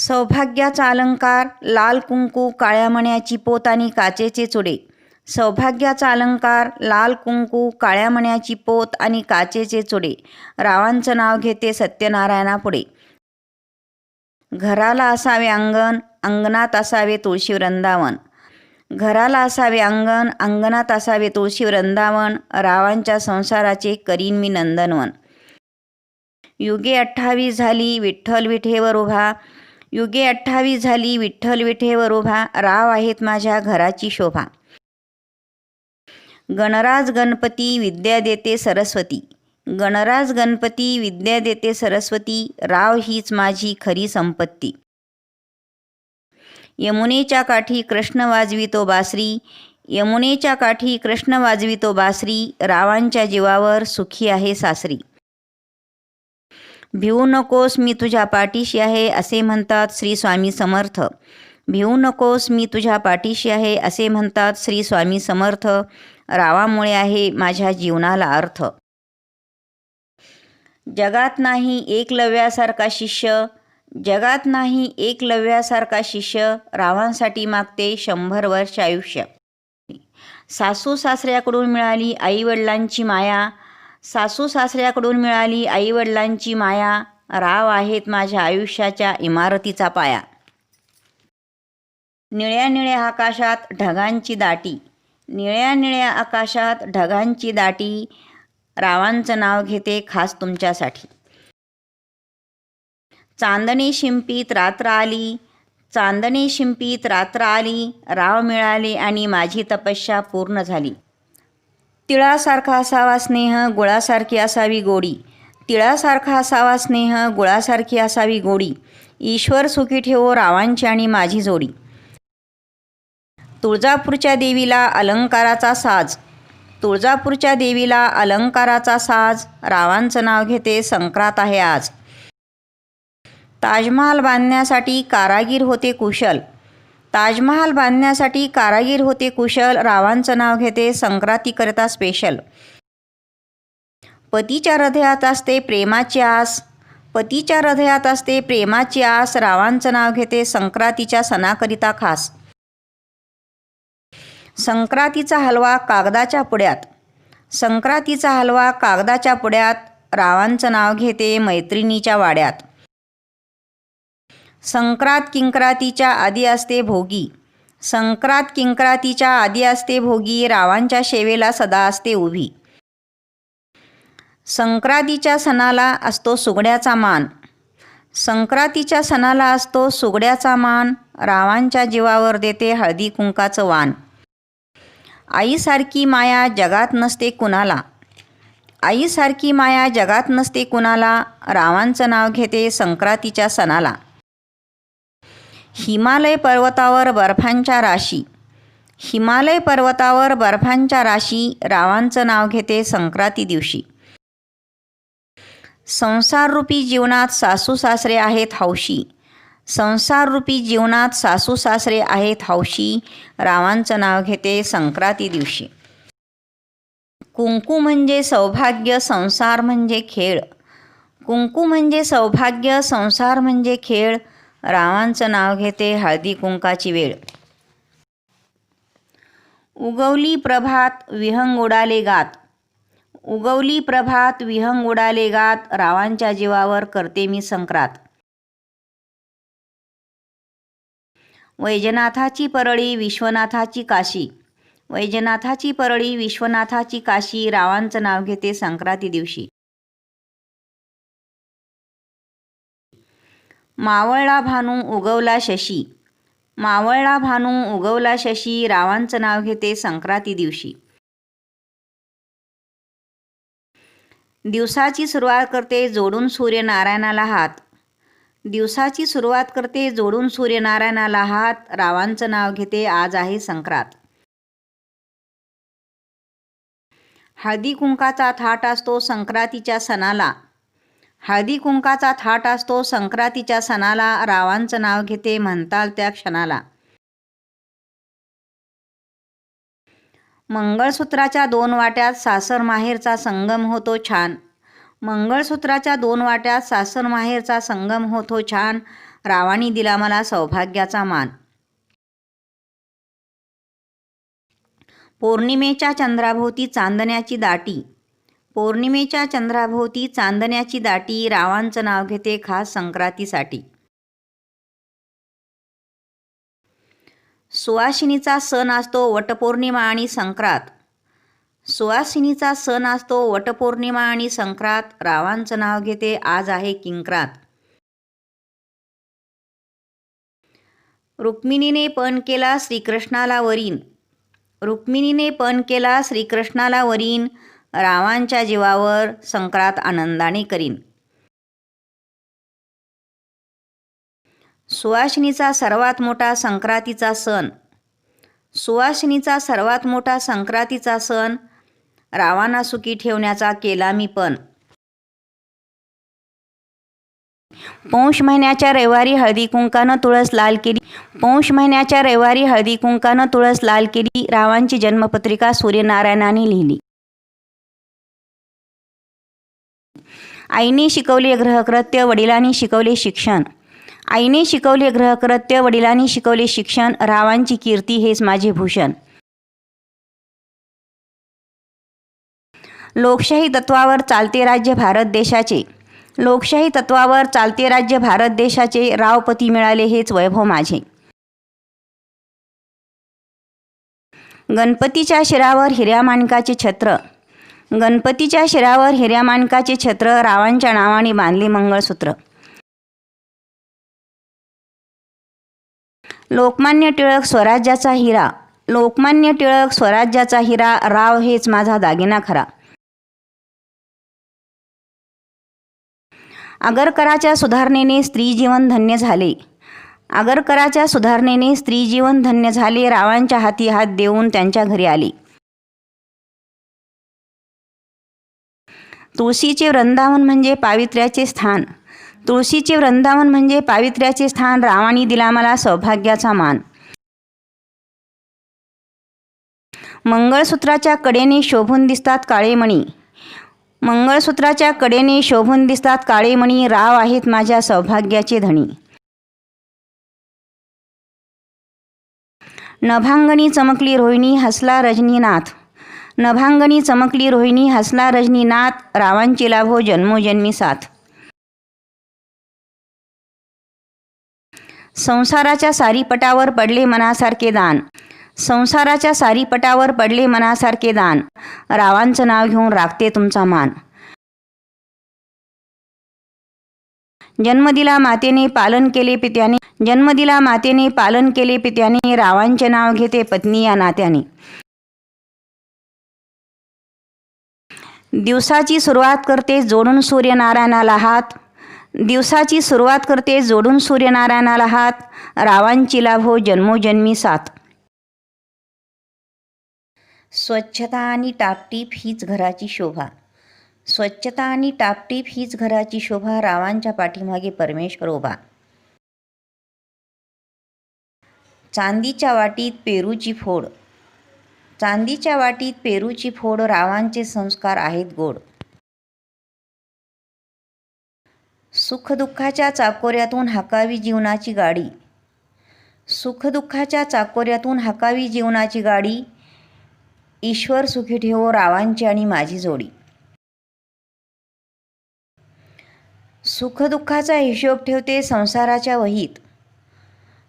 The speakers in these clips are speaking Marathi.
सौभाग्याचा अलंकार लाल कुंकू काळ्या मण्याची पोत आणि काचेचे चुडे. सौभाग्याचा अलंकार लाल कुंकू काळ्या मण्याची पोत आणि काचेचे चुडे. रावांचं नाव घेते सत्यनारायणापुढे घराला असावे अंगण अंगणात असावे तुळशी वृंदावन. घराला असावे अंगण अंगणात असावे तुळशी वृंदावन. रावांच्या संसाराचे करीन मी नंदनवन. युगे अठ्ठावीस झाली विठ्ठल विठेवर उभा. युगे अठ्ठावीस झाली विठ्ठल विठेवर उभा राव आहेत माझ्या घराची शोभा. गणराज गणपती विद्या देते सरस्वती. गणराज गणपती विद्या देते सरस्वती राव हीच माझी खरी संपत्ती. यमुनेच्या काठी कृष्ण वाजवितो बासरी यमुनेच्या काठी कृष्ण वाजवितो बासरी रावांच्या जीवावर सुखी आहे सासरी. भिवू नकोस मी तुझ्या पाठीशी आहे असे म्हणतात श्री स्वामी समर्थ. भिवू नकोस मी तुझ्या पाठीशी आहे असे म्हणतात श्री स्वामी समर्थ. रावामुळे आहे माझ्या जीवनाला अर्थ. जगात नाही एकलव्यासारखा शिष्य. जगात नाही एकलव्यासारखा शिष्य. रावांसाठी मागते शंभर वर्ष आयुष्य. सासू सासऱ्याकडून मिळाली आईवडिलांची माया. सासू सासऱ्याकडून मिळाली आईवडिलांची माया. राव आहेत माझ्या आयुष्याच्या इमारतीचा पाया. निळ्या निळ्या आकाशात ढगांची दाटी. निळ्या निळ्या आकाशात ढगांची दाटी. रावांचं नाव घेते खास तुमच्यासाठी. चांदणी शिंपीत रात्र आली. चांदणी शिंपीत रात्र आली. राव मिळाले आणि माझी तपस्या पूर्ण झाली. तिळासारखा असावा स्नेह गुळासारखी असावी गोडी. तिळासारखा असावा स्नेह गुळासारखी असावी गोडी. ईश्वर सुखी ठेवो रावांची आणि माझी जोडी. तुळजापूरच्या देवीला अलंकाराचा साज. तुळजापूरच्या देवीला अलंकाराचा साज. रावांचं नाव घेते संक्रांत आहे आज. ताजमहाल बांधण्यासाठी कारागीर होते कुशल. ताजमहाल बांधण्यासाठी कारागीर होते कुशल रावांचं नाव घेते संक्रांतीकरता स्पेशल पतीच्या हृदयात असते प्रेमाची आस. पतीच्या हृदयात असते प्रेमाची आस रावांचं नाव घेते संक्रांतीच्या सणाकरिता खास. संक्रांतीचा हलवा कागदाच्या पुड्यात. संक्रांतीचा हलवा कागदाच्या पुड्यात रावांचं नाव घेते मैत्रिणीच्या वाड्यात. संक्रात किंक्रातीच्या आधी असते भोगी. संक्रात किंक्रातीच्या आधी असते भोगी रावांच्या सेवेला सदा असते उभी. संक्रातीच्या सणाला असतो सुगड्याचा मान. संक्रांतीच्या सणाला असतो सुगड्याचा मान रावांच्या जीवावर देते हळदी कुंकाचं वाण आईसारखी माया जगात नसते कुणाला. आईसारखी माया जगात नसते कुणाला रावांचं नाव घेते संक्रातीच्या सणाला. हिमालय पर्वतावर बर्फांच्या राशी. हिमालय पर्वतावर बर्फांच्या राशी रावांचं नाव घेते संक्रांती दिवशी. संसाररूपी जीवनात सासू सासरे आहेत हौशी. संसाररूपी जीवनात सासू सासरे आहेत हौशी रावांचं नाव घेते संक्रांती दिवशी. कुंकू म्हणजे सौभाग्य संसार म्हणजे खेळ. कुंकू म्हणजे सौभाग्य संसार म्हणजे खेळ. रावांचं नाव घेते हळदी कुंकाची वेळ. उगवली प्रभात विहंग उडाले गात. उगवली प्रभात विहंग उडाले गात रावांच्या जीवावर करते मी संक्रात. वैजनाथाची परळी विश्वनाथाची काशी. वैजनाथाची परळी विश्वनाथाची काशी रावांचं नाव घेते संक्रांती दिवशी. मावळला भानू उगवला शशी. मावळला भानू उगवला शशी रावांचं नाव घेते संक्रांती दिवशी. दिवसाची सुरुवात करते जोडून सूर्यनारायणाला हात. दिवसाची सुरुवात करते जोडून सूर्यनारायणाला हात रावांचं नाव घेते आज आहे संक्रांत. हळदी कुंकाचा थाट असतो संक्रांतीच्या सणाला. हळदी कुंकाचा थाट असतो संक्रांतीच्या सणाला रावांचं नाव घेते म्हणताल त्या क्षणाला. मंगळसूत्राच्या दोन वाट्यात सासर माहेरचा संगम होतो छान. मंगळसूत्राच्या दोन वाट्यात सासर माहेरचा संगम होतो छान रावानी दिला मला सौभाग्याचा मान. पौर्णिमेच्या चंद्राभोवती चांदण्याची दाटी. पौर्णिमेच्या चंद्राभोवती चांदण्याची दाटी रावांचं नाव घेते खास संक्रांतीसाठी. सुवासिनीचा सण असतो वटपौर्णिमा आणि संक्रांत. सुवासिनीचा सण असतो वटपौर्णिमा आणि संक्रांत रावांचं नाव घेते आज आहे किंक्रांत. रुक्मिणीने पण केला श्रीकृष्णाला वरीन. रुक्मिणीने पण केला श्रीकृष्णाला वरीन. रावांच्या जीवावर संक्रांत आनंदाने करीन. सुवासिनीचा सर्वात मोठा संक्रांतीचा सण. सुवासिनीचा सर्वात मोठा संक्रांतीचा सण रावांना सुखी ठेवण्याचा केला मी पण. पौष महिन्याच्या रविवारी हळदी कुंकानं तुळस लाल केली. पौष महिन्याच्या रविवारी हळदी कुंकानं तुळस लाल केली. रावांची जन्मपत्रिका सूर्यनारायणाने लिहिली. आईने शिकवले ग्रहकृत्य वडिलांनी शिकवले शिक्षण. आईने शिकवले ग्रहकृत्य वडिलांनी शिकवले शिक्षण रावांची कीर्ती हेच माझे भूषण. लोकशाही तत्वावर चालते राज्य भारत देशाचे. लोकशाही तत्वावर चालते राज्य भारत देशाचे. रावपती मिळाले हेच वैभव माझे. गणपतीच्या शिरावर हिऱ्या माणकाचे छत्र. गणपतीच्या शिरावर हिऱ्या माणकाचे छत्र रावांच्या नावाने बांधले मंगळसूत्र. लोकमान्य टिळक स्वराज्याचा हिरा. लोकमान्य टिळक स्वराज्याचा हिरा राव हेच माझा दागिना खरा. आगरकराच्या सुधारणेने स्त्रीजीवन धन्य झाले. आगरकराच्या सुधारणेने स्त्री जीवन धन्य झाले रावांच्या हाती हात देऊन त्यांच्या घरी आले. तुळशीचे वृंदावन म्हणजे पावित्र्याचे स्थान. तुळशीचे वृंदावन म्हणजे पावित्र्याचे स्थान रावानी दिला मला सौभाग्याचा मान. मंगळसूत्राच्या कडेने शोभून दिसतात काळेमणी मंगळसूत्राच्या कडेने शोभून दिसतात काळेमणी राव आहेत माझ्या सौभाग्याचे धणी. नभांगणी चमकली रोहिणी हसला रजनीनाथ. नभांगणी चमकली रोहिणी हसला रजनीनाथ रावांची लाभो जन्मोजन्मी साथ. संसाराच्या सारीपटावर पडले मनासारखे दान. संसाराच्या सारीपटावर पडले मनासारखे दान. रावांचं नाव घेऊन राखते तुमचा मान. जन्म दिला मातेने पालन केले पित्याने. जन्म दिला मातेने पालन केले पित्याने. रावांचे नाव घेते पत्नी या नात्याने. दिवसाची सुरुवात करते जोडून सूर्यनारायणाला हात. दिवसाची सुरुवात करते जोडून सूर्यनारायणाला हात. रावांची लाभो जन्मोजन्मी साथ. स्वच्छता आणि टापटीप हीच घराची शोभा. स्वच्छता आणि टापटीप हीच घराची शोभा रावांच्या पाठीमागे परमेश्वर उभा. चांदीच्या वाटीत पेरूची फोड. चांदीच्या वाटीत पेरूची फोड रावांचे संस्कार आहेत गोड. सुखदुःखाच्या चाकोऱ्यातून हाकावी जीवनाची गाडी. सुखदुःखाच्या चाकोऱ्यातून हाकावी जीवनाची गाडी. ईश्वर सुखी ठेवो रावांची आणि माझी जोडी. सुखदुःखाचा हिशोब ठेवते संसाराच्या वहीत.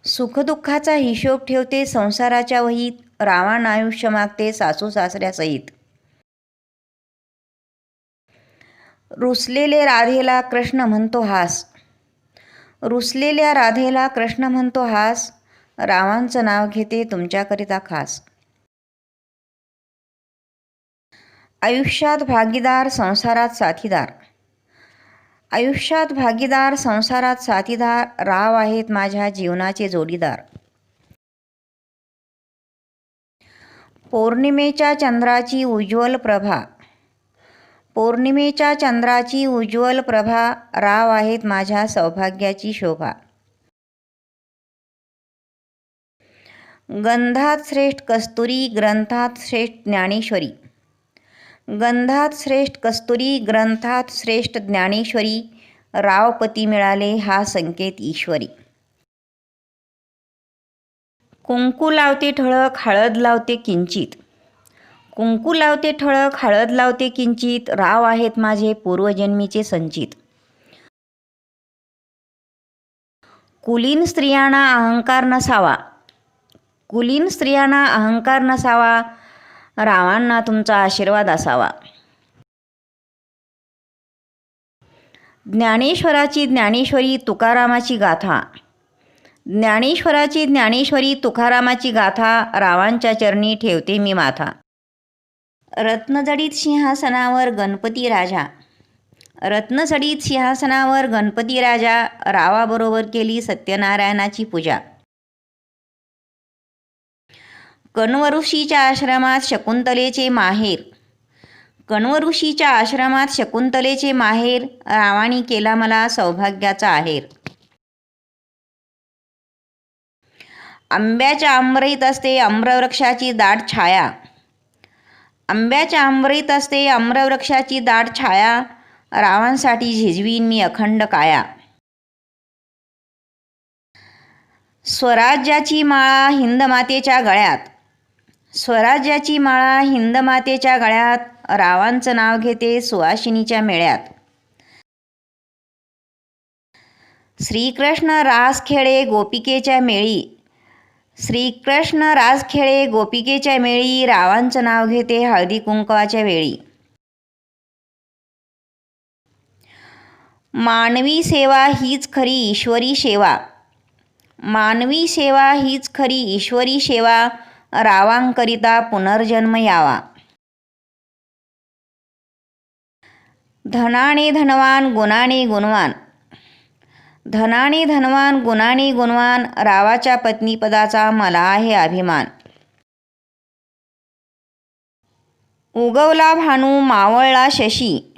सुखदुःखाचा हिशोब ठेवते संसाराच्या वहीत. रावण आयुष्य मागते सासू सासऱ्यासहित. रुसलेले राधेला कृष्ण म्हणतो हास. रुसलेल्या राधेला कृष्ण म्हणतो हास. रावांचं नाव घेते तुमच्याकरिता खास. आयुष्यात भागीदार संसारात साथीदार. आयुष्यात भागीदार संसारात साथीदार राव आहेत माझ्या जीवनाचे जोडीदार. पौर्णिमेच्या चंद्राची उज्ज्वल प्रभा. पौर्णिमेच्या चंद्राची उज्ज्वल प्रभा राव आहेत माझ्या सौभाग्याची शोभा. गंधात श्रेष्ठ कस्तुरी ग्रंथात श्रेष्ठ ज्ञानेश्वरी. गंधात श्रेष्ठ कस्तुरी ग्रंथात श्रेष्ठ ज्ञानेश्वरी रावपती मिळाले हा संकेत ईश्वरी. कुंकू लावते ठळक हळद लावते किंचित. कुंकू लावते ठळक हळद लावते किंचित राव आहेत माझे पूर्वजन्मीचे संचित. कुलीन स्त्रियांना अहंकार नसावा. कुलीन स्त्रियांना अहंकार नसावा. रावांना तुमचा आशीर्वाद असावा. ज्ञानेश्वराची ज्ञानेश्वरी तुकारामाची गाथा. ज्ञानेश्वराची ज्ञानेश्वरी तुकारामाची गाथा रावांच्या चरणी ठेवते मी माथा. रत्नजडीत सिंहासनावर गणपती राजा. रत्नजडीत सिंहासनावर गणपती राजा रावाबरोबर केली सत्यनारायणाची पूजा. कण्वऋषीच्या आश्रमात शकुंतलेचे माहेर. कण्वऋषीच्या आश्रमात शकुंतलेचे माहेर रावानी केला मला सौभाग्याचा आहेर. आंब्याच्या आंबरीत असते आम्रवृक्षाची दाट छाया. आंब्याच्या आंबरीत असते आम्रवृक्षाची दाट छाया. रावांसाठी झिजवीन मी अखंड काया. स्वराज्याची माळा हिंदमातेच्या गळ्यात. स्वराज्याची माळा हिंदमातेच्या गळ्यात. रावांचं नाव घेते सुवासिनीच्या मेळ्यात. श्रीकृष्ण रास खेळे गोपिकेच्या मेळी. श्रीकृष्ण राजखेळे गोपिकेच्या मेळी रावांचं नाव घेते हळदी कुंकवाच्या वेळी. मानवी सेवा हीच खरी ईश्वरी सेवा. मानवी सेवा हीच खरी ईश्वरी सेवा रावांकरिता पुनर्जन्म यावा. धनाने धनवान गुणाने गुणवान धनानी धनवान गुणाने गुणवान रावाच्या पत्नीपदाचा मला आहे अभिमान. उगवला भानू मावळला शशी.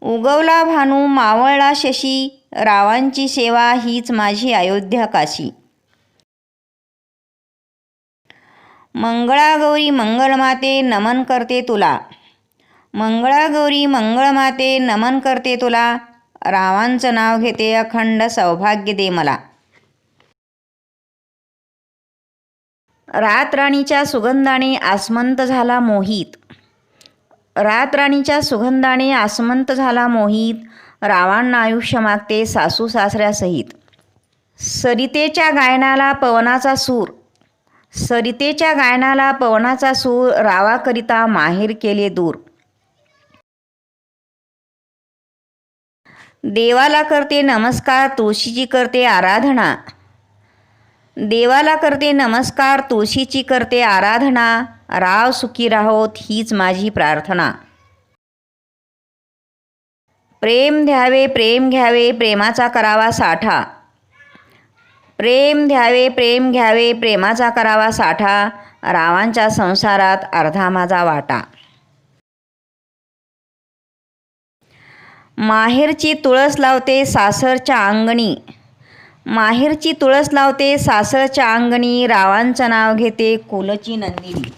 उगवला भानू मावळला शशी रावांची सेवा हीच माझी अयोध्या काशी. मंगळागौरी मंगळमाते नमन करते तुला. मंगळागौरी मंगळमाते नमन करते तुला. रावांचं नाव घेते अखंड सौभाग्य दे मला. रातराणीच्या सुगंधाने आसमंत झाला मोहित. रातराणीच्या सुगंधाने आसमंत झाला मोहित. रावांना आयुष्य मागते सासू सासऱ्यासहित. सरितेच्या गायनाला पवनाचा सूर. सरितेच्या गायनाला पवनाचा सूर. रावाकरिता माहेर केले दूर. देवाला करते नमस्कार तुळशीची करते आराधना. देवाला करते नमस्कार तुळशीची करते आराधना. राव सुखी राहोत हीच माझी प्रार्थना. प्रेम द्यावे प्रेम घ्यावे प्रेमाचा करावा साठा. प्रेम द्यावे प्रेम घ्यावे प्रेमाचा करावा साठा. रावांच्या संसारात अर्धा माझा वाटा. माहेरची तुळस लावते सासरच्या अंगणी. माहेरची तुळस लावते सासरच्या अंगणी रावांचं नाव घेते कुलची नंदिनी.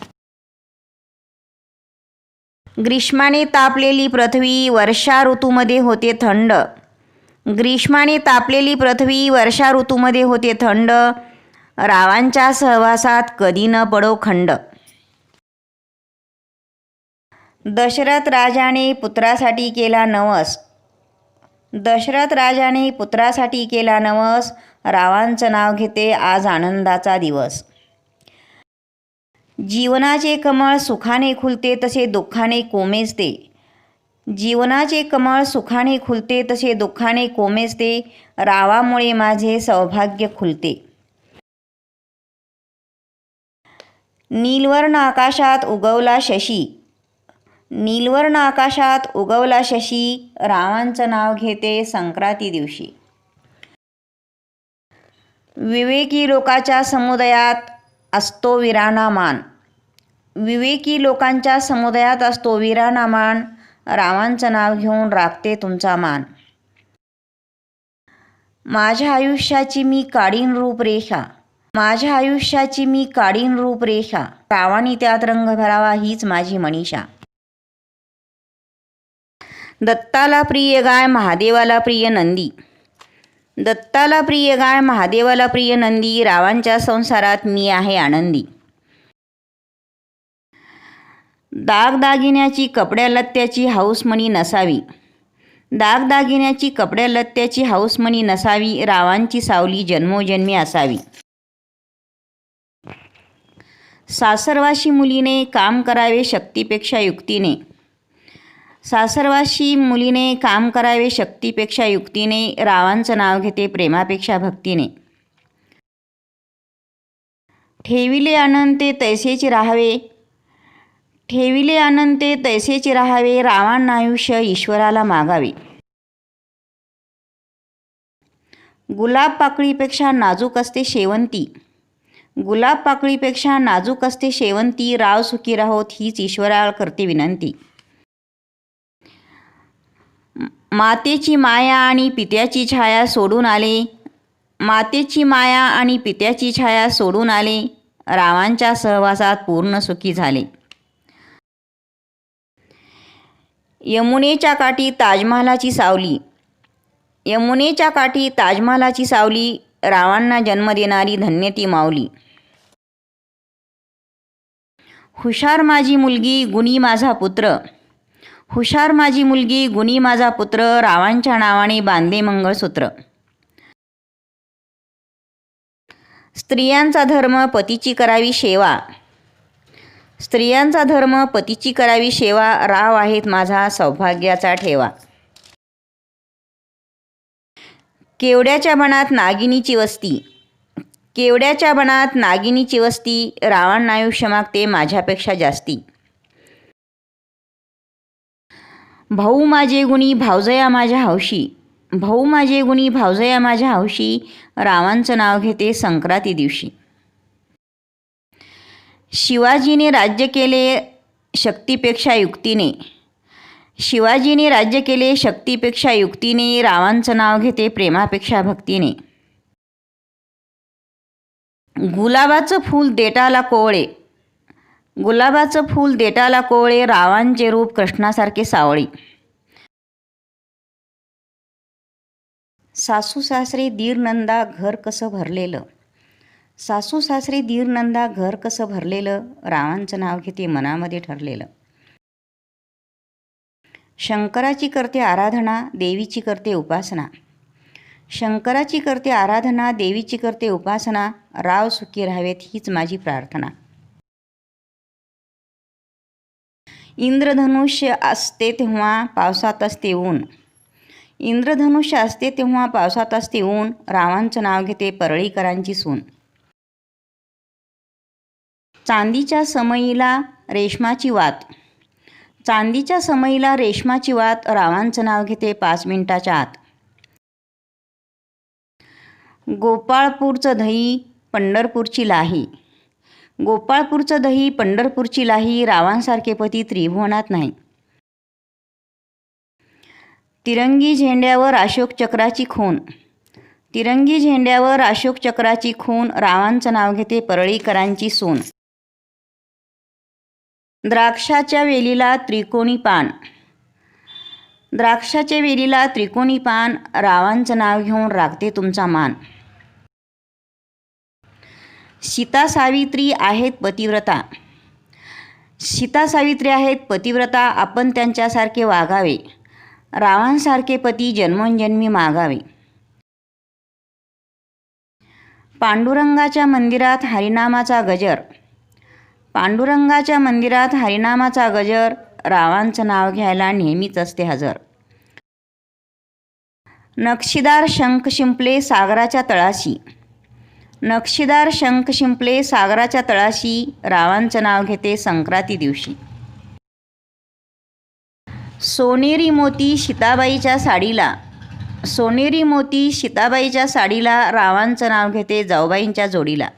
ग्रीष्माने तापलेली पृथ्वी वर्षा ऋतूमध्ये होते थंड. ग्रीष्माने तापलेली पृथ्वी वर्षा ऋतूमध्ये होते थंड. रावांच्या सहवासात कधी न पडो खंड. दशरथ राजाने पुत्रासाठी केला नवस. दशरथ राजाने पुत्रासाठी केला नवस. रावांचं नाव घेते आज आनंदाचा दिवस. जीवनाचे कमळ सुखाने खुलते तसे दुःखाने कोमेजते. जीवनाचे कमळ सुखाने खुलते तसे दुःखाने कोमेजते. रावामुळे माझे सौभाग्य खुलते. नीलवर्ण आकाशात उगवला शशी. नीलवर्ण आकाशात उगवला शशी रावांचं नाव घेते संक्रांती दिवशी. विवेकी लोकाच्या समुदायात असतो विराना मान विवेकी लोकांच्या समुदायात असतो विराना मान रावांचं नाव घेऊन राखते तुमचा मान. माझ्या आयुष्याची मी काढीन रूपरेखा माझ्या आयुष्याची मी काढीन रूपरेखा रावानी त्यात रंग भरावा हीच माझी मनीषा. दत्ताला प्रिय गाय महादेवाला प्रिय नंदी. दत्ताला प्रिय गाय महादेवाला प्रिय नंदी रावांच्या संसारात मी आहे आनंदी. दागदागिन्याची कपड्या लत्त्याची हाऊसमणी नसावी. दागदागिन्याची कपड्या लत्त्याची हाऊसमणी नसावी रावांची सावली जन्मोजन्मी असावी. सासरवाशी मुलीने काम करावे शक्तीपेक्षा युक्तीने. सासरवाशी मुलीने काम करावे शक्तीपेक्षा युक्तीने रावांचं नाव घेते प्रेमापेक्षा भक्तीने. ठेविले अनंते तैसेचे राहावे. ठेविले अनंते तैसेचे राहावे रावांना आयुष्य ईश्वराला मागावे. गुलाब पाकळीपेक्षा नाजूक असते शेवंती. गुलाब पाकळीपेक्षा नाजूक असते शेवंती राव सुखी राहोत हीच ईश्वराला करते विनंती. मातेची माया आणि पित्याची छाया सोडून आले. मातेची माया आणि पित्याची छाया सोडून आले. रावांच्या सहवासात पूर्ण सुखी झाले. यमुनेच्या काठी ताजमहालाची सावली. यमुनेच्या काठी ताजमहालाची सावली रावांना जन्म देणारी धन्य ती माऊली. हुशार माझी मुलगी गुणी माझा पुत्र. हुशार माझी मुलगी गुणी माझा पुत्र रावांच्या नावाने बांधे मंगळसूत्र. स्त्रियांचा धर्म पतीची करावी सेवा. स्त्रियांचा धर्म पतीची करावी सेवा राव आहेत माझा सौभाग्याचा ठेवा. केवड्याच्या बनात नागिनीची वस्ती. केवड्याच्या बनात नागिनीची वस्ती रावण आयुष्य मागते माझ्यापेक्षा जास्ती. भाऊ माझे गुणी भावजया माझ्या हौशी. भाऊ माझे गुणी भावजया माझ्या हौशी. रावांचं नाव घेते संक्रांती दिवशी. शिवाजीने राज्य केले शक्तीपेक्षा युक्तीने. शिवाजीने राज्य केले शक्तीपेक्षा युक्तीने. रावांचं नाव घेते प्रेमापेक्षा भक्तीने. गुलाबाचं फूल देटाला कोवळे. गुलाबाचं फूल देटाला कोवळे रावांचे रूप कृष्णासारखे सावळी. सासू सासरे दीरनंदा घर कसं भरलेलं? सासू सासरे दीरनंदा घर कसं भरलेलं? रावांचं नाव घेते मनामध्ये ठरलेलं. शंकराची करते आराधना देवीची करते उपासना. शंकराची करते आराधना देवीची करते उपासना राव सुखी राहावेत हीच माझी प्रार्थना. इंद्रधनुष्य असते तेव्हा पावसात असते ऊन. इंद्रधनुष्य असते तेव्हा पावसात असते ऊन. रावांचं नाव घेते परळीकरांची सून. चांदीच्या समईला रेशमाची वात. चांदीच्या समईला रेशमाची वात रावांचं नाव घेते पाच मिनिटाच्या आत. गोपाळपूरचं दही पंढरपूरची लाही. गोपाळपूरचं दही पंढरपूरची लाही रावांसारखे पती त्रिभुवनात नाही. तिरंगी झेंड्यावर अशोक चक्राची खून. तिरंगी झेंड्यावर अशोक चक्राची खून रावांचं नाव घेते परळीकरांची सून. द्राक्षाच्या वेलीला त्रिकोणी पान. द्राक्षाच्या वेलीला त्रिकोणी पान रावांचं नाव घेऊन राखते तुमचा मान. सीता सावित्री आहेत पतिव्रता. सीता सावित्री आहेत पतिव्रता आपण त्यांच्यासारखे वागावे. रावांसारखे पती जन्मोजन्मी मागावे. पांडुरंगाच्या मंदिरात हरिनामाचा गजर. पांडुरंगाच्या मंदिरात हरिनामाचा गजर रावांचं नाव घ्यायला नेहमीच असते हजर. नक्षीदार शंख शिंपले सागराच्या तळाशी. नक्षीदार शंख शिंपले सागराच्या तळाशी रावांचं नाव घेते संक्रांती दिवशी. सोनेरी मोती सीताबाईच्या साडीला. सोनेरी मोती सीताबाईच्या साडीला रावांचं नाव घेते जाऊबाईंच्या जोडीला.